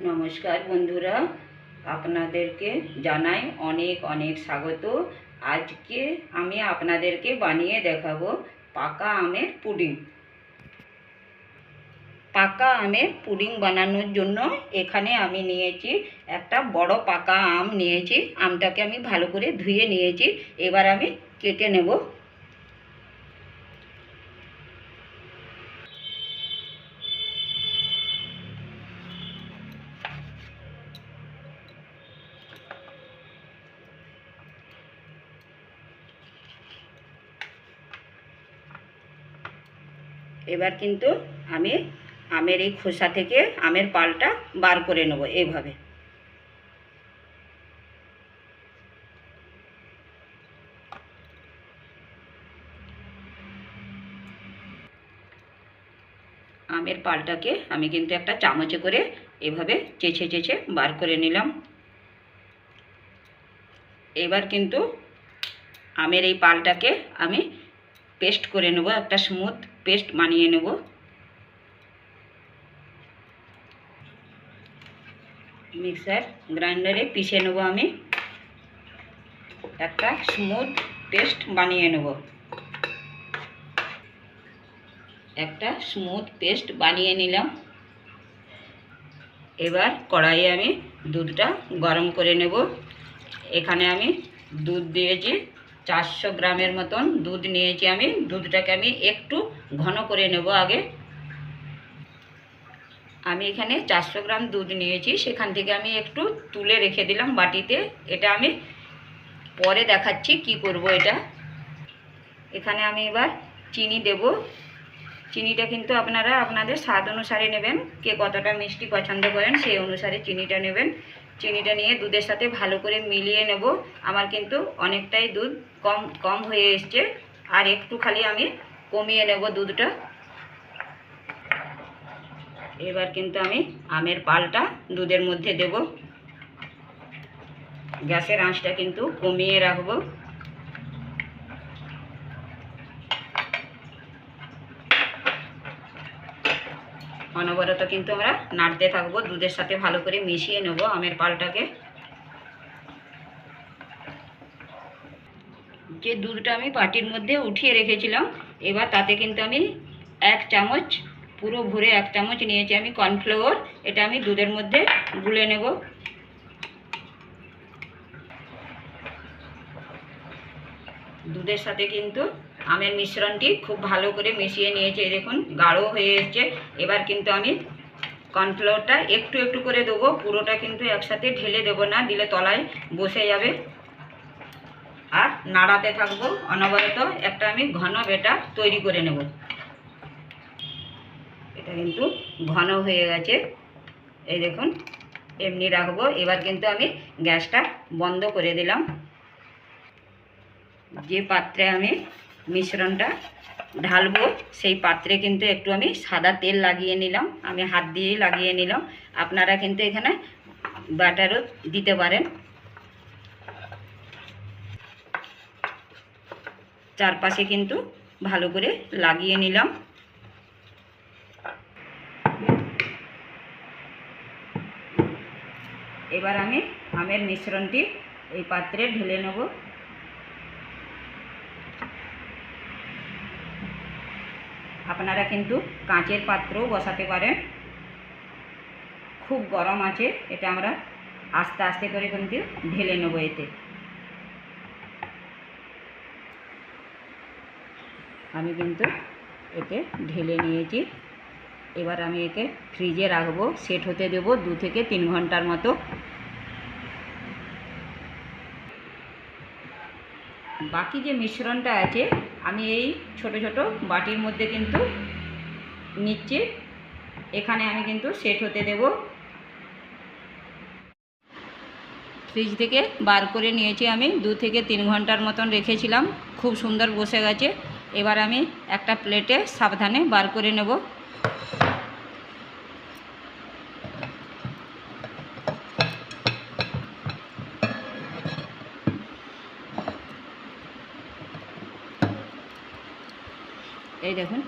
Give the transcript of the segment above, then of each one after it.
নমস্কার বন্ধুরা, আপনাদেরকে জানাই অনেক অনেক স্বাগত। আজকে আমি আপনাদেরকে বানিয়ে দেখাবো পাকা আমের পুডিং। পাকা আমের পুডিং বানানোর জন্য এখানে আমি নিয়েছি একটা বড় পাকা আম নিয়েছি। আমটাকে আমি ভালো করে ধুয়ে নিয়েছি। এবার আমি কেটে নেব। এবার কিন্তু আমি আমের এই খোসা থেকে আমের পালটা বার করে নেব এইভাবে। আমের পালটাকে আমি কিন্তু একটা চামচে করে এভাবে চেঁচে চেঁচে বার করে নিলাম। এবার কিন্তু আমের এই পালটাকে আমি পেস্ট করে নেব, একটা স্মুথ পেস্ট বানিয়ে নেব। মিক্সার গ্রাইন্ডারে পিষে নেব আমি। একটা স্মুথ পেস্ট বানিয়ে নেব। একটা স্মুথ পেস্ট বানিয়ে নিলাম। এবার কড়াইয়ে আমি দুধটা গরম করে নেব। এখানে আমি দুধ দিয়েছি। চারশো গ্রামের মতন দুধ নিয়েছি আমি। দুধটাকে আমি একটু ঘন করে নেব আগে। আমি এখানে চারশো গ্রাম দুধ নিয়েছি। সেখান থেকে আমি একটু তুলে রেখে দিলাম বাটিতে। এটা আমি পরে দেখাচ্ছি কি করব এটা। এখানে আমি এবার চিনি দেব। চিনিটা কিন্তু আপনারা আপনাদের স্বাদ অনুসারে নেবেন। কে কতটা মিষ্টি পছন্দ করেন সেই অনুসারে চিনিটা নেবেন। চিনিটা নিয়ে দুধের সাথে ভালো করে মিলিয়ে নেব। আমার কিন্তু অনেকটাই দুধ কম কম হয়ে এসছে। আর একটু খালি আমি কমিয়ে নেব দুধটা। এবার কিন্তু আমি আমের পালটা দুধের মধ্যে দেব। গ্যাসের আঁচটা কিন্তু কমিয়ে রাখব। অনবরত কিন্তু আমরা নাড়তে থাকব, দুধের সাথে ভালো করে মিশিয়ে নেব আমের পালটাকে। যে দুধটা আমি বাটির মধ্যে উঠিয়ে রেখেছিলাম, এবার তাতে কিন্তু আমি এক চামচ, পুরো ভরে এক চামচ নিয়েছি আমি কর্নফ্লাওয়ার, এটা আমি দুধের মধ্যে গুলে নেব। দুধের সাথে কিন্তু আমের মিশ্রণটি খুব ভালো করে মিশিয়ে নিয়েছি দেখুন, গাঢ় হয়ে এসছে। এবার কিন্তু আমি কর্নফ্লাওয়ারটা একটু একটু করে দেবো, পুরোটা কিন্তু একসাথে ঢেলে দেবো না, দিলে তলায় বসে যাবে। আর নাড়াতে থাকব, অনবরত একটা আমি ঘন বেটা তৈরি করে নেব। এটা কিন্তু ঘন হয়ে গেছে। এই দেখুন, এমনি রাখব। এবার কিন্তু আমি গ্যাসটা বন্ধ করে দিলাম। যে পাত্রে আমি মিশ্রণটা ঢালবো। সেই পাত্রে কিন্তু একটু আমি সাদা তেল লাগিয়ে নিলাম। আমি হাত দিয়েই লাগিয়ে নিলাম। আপনারা কিন্তু এখানে বাটারও দিতে পারেন। চারপাশে কিন্তু ভালো করে লাগিয়ে নিলাম। এবার আমি আমের মিশ্রণটি এই পাত্রে ঢেলে নেব। আপনারা কিন্তু কাঁচের পাত্রও বসাতে পারেন। খুব গরম আছে, এটা আমরা আস্তে আস্তে করে কিন্তু ঢেলে নেব এতে। আমি কিন্তু এতে ঢেলে নিয়েছি। এবার আমি একে ফ্রিজে রাখব, সেট হতে দেব দু থেকে তিন ঘণ্টার মতো। বাকি যে মিশ্রণটা আছে আমি এই ছোট ছোট বাটির মধ্যে কিন্তু নিচ্ছি। এখানে আমি কিন্তু সেট হতে দেব। ফ্রিজ থেকে বার করে নিয়েছি আমি। দু থেকে তিন ঘণ্টার মতন রেখেছিলাম। খুব সুন্দর বসে গেছে। এবার আমি একটা প্লেটে সাবধানে বার করে নেব। এই দেখুন,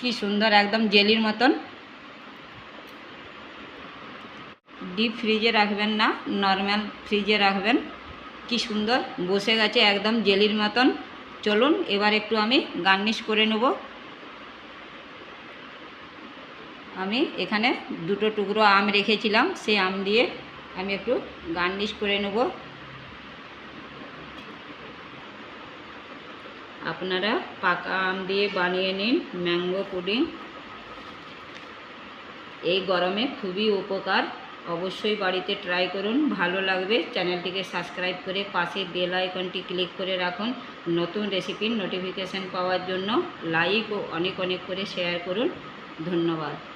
কি সুন্দর, একদম জেলির মতন। ডিপ ফ্রিজে রাখবেন না নর্মাল ফ্রিজে রাখবেন। কি সুন্দর, বসে গেছে একদম জেলির মতন। চলুন, এবার একটু আমি গার্নিশ করে নেব। আমি এখানে দুটো টুকরো আম রেখেছিলাম, সেই আম দিয়ে আমি একটু গার্নিশ করে নেব। আপনারা পাকা আম দিয়ে বানিয়ে নিন, ম্যাঙ্গো পুডিং। এই গরমে খুবই উপকার। অবশ্যই বাড়িতে ট্রাই করুন, ভালো লাগবে। চ্যানেলটিকে সাবস্ক্রাইব করে পাশে বেল আইকনটি ক্লিক করে রাখুন। নতুন রেসিপির নোটিফিকেশান পাওয়ার জন্য লাইক ও অনেক অনেক করে শেয়ার করুন। ধন্যবাদ।